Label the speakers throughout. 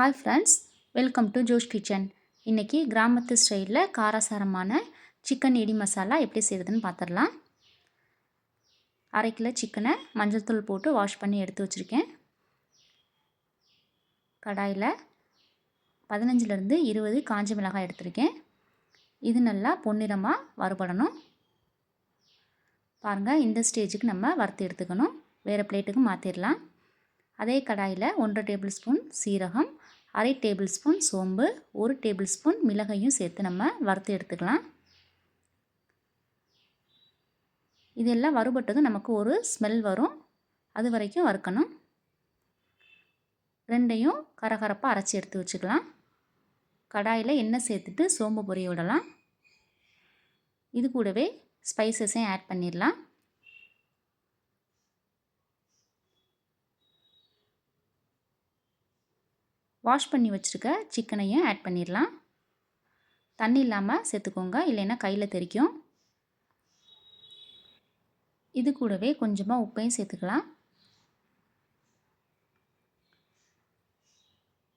Speaker 1: Hi friends welcome to Josh kitchen இன்றைக்கி கிராமத்து ஸ்டைலில் காரசாரமான சிக்கன் இடி மசாலா எப்படி செய்கிறதுன்னு பார்த்துடலாம் அரை கிலோ சிக்கனை மஞ்சள் தூள் போட்டு வாஷ் பண்ணி எடுத்து வச்சுருக்கேன். கடாயில் பதினஞ்சுலேருந்து இருபது காஞ்ச மிளகாய் எடுத்திருக்கேன். இது நல்லா பொன்னிறமாக வறுபடணும். பாருங்கள் இந்த ஸ்டேஜுக்கு நம்ம வறுத்து எடுத்துக்கணும். வேறு பிளேட்டுக்கு மாற்றிடலாம் அதே கடாயில் ஒன்றரை டேபிள் ஸ்பூன் சீரகம் அரை டேபிள் ஸ்பூன் சோம்பு ஒரு டேபிள் ஸ்பூன் மிளகையும் சேர்த்து நம்ம வறுத்து எடுத்துக்கலாம். இதெல்லாம் வறுபட்டதும் நமக்கு ஒரு ஸ்மெல் வரும். அது வரைக்கும் வறுக்கணும். ரெண்டையும் கரகரப்பாக அரைச்சி எடுத்து வச்சுக்கலாம். கடாயில் எண்ணெய் சேர்த்துட்டு சோம்பு பொரிய விடலாம். இது கூடவே ஸ்பைசஸையும் ஆட் பண்ணிடலாம். வாஷ் பண்ணி வச்சுருக்க சிக்கனையும் ஆட் பண்ணிடலாம். தண்ணி இல்லாமல் சேர்த்துக்கோங்க இல்லைன்னா கையில் தெரிக்கும். இது கூடவே கொஞ்சமாக உப்பையும் சேர்த்துக்கலாம்.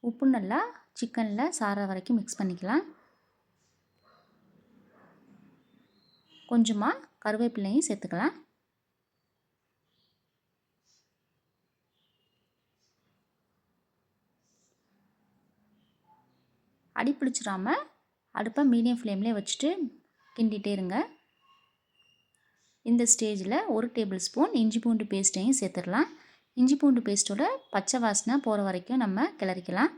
Speaker 1: உப்பு நல்லா சிக்கனில் சார வரைக்கும் மிக்ஸ் பண்ணிக்கலாம். கொஞ்சமாக கருவேப்பிலையும் சேர்த்துக்கலாம். அடி பிடிச்சிடாமல் அடுப்பை மீடியம் ஃப்ளேம்லேயே வச்சுட்டு கிண்டிகிட்டே இருங்க. இந்த ஸ்டேஜில் ஒரு டேபிள் ஸ்பூன் இஞ்சி பூண்டு பேஸ்ட்டையும் சேர்த்துடலாம். இஞ்சி பூண்டு பேஸ்ட்டோட பச்சை வாசனை போகிற வரைக்கும் நம்ம கிளறிக்கலாம்.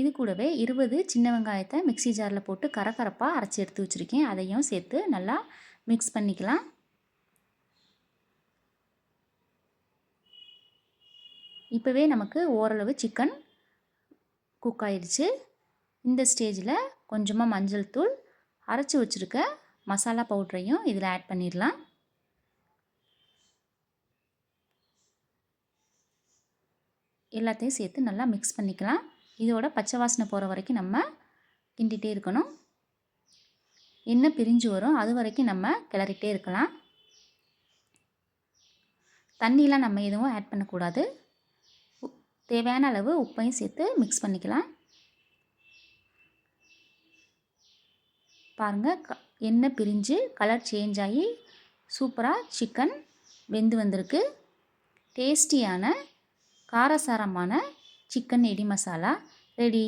Speaker 1: இது கூடவே இருபது சின்ன வெங்காயத்தை மிக்சி ஜாரில் போட்டு கரகரப்பாக அரைச்சி எடுத்து வச்சுருக்கேன். அதையும் சேர்த்து நல்லா மிக்ஸ் பண்ணிக்கலாம். இப்போவே நமக்கு ஓரளவு சிக்கன் குக் ஆயிடுச்சு இந்த ஸ்டேஜில் கொஞ்சமாக மஞ்சள் தூள் அரைச்சி வச்சுருக்க மசாலா பவுட்ரையும் இதில் ஆட் பண்ணிடலாம். எல்லாத்தையும் சேர்த்து நல்லா மிக்ஸ் பண்ணிக்கலாம். இதோட பச்சை வாசனை போகிற வரைக்கும் நம்ம கிண்டிகிட்டே இருக்கணும். என்ன பிரிஞ்சு வரும். அது வரைக்கும் நம்ம கிளறிட்டே இருக்கலாம். தண்ணியெலாம் நம்ம எதுவும் ஆட் பண்ணக்கூடாது. தேவையான அளவு உப்பையும் சேர்த்து மிக்ஸ் பண்ணிக்கலாம். பாருங்கள் க எண்ணெய் பிரிஞ்சு கலர் சேஞ்ச் ஆகி சூப்பராக சிக்கன் வெந்து வந்திருக்கு. டேஸ்டியான காரசாரமான சிக்கன் இடி மசாலா ரெடி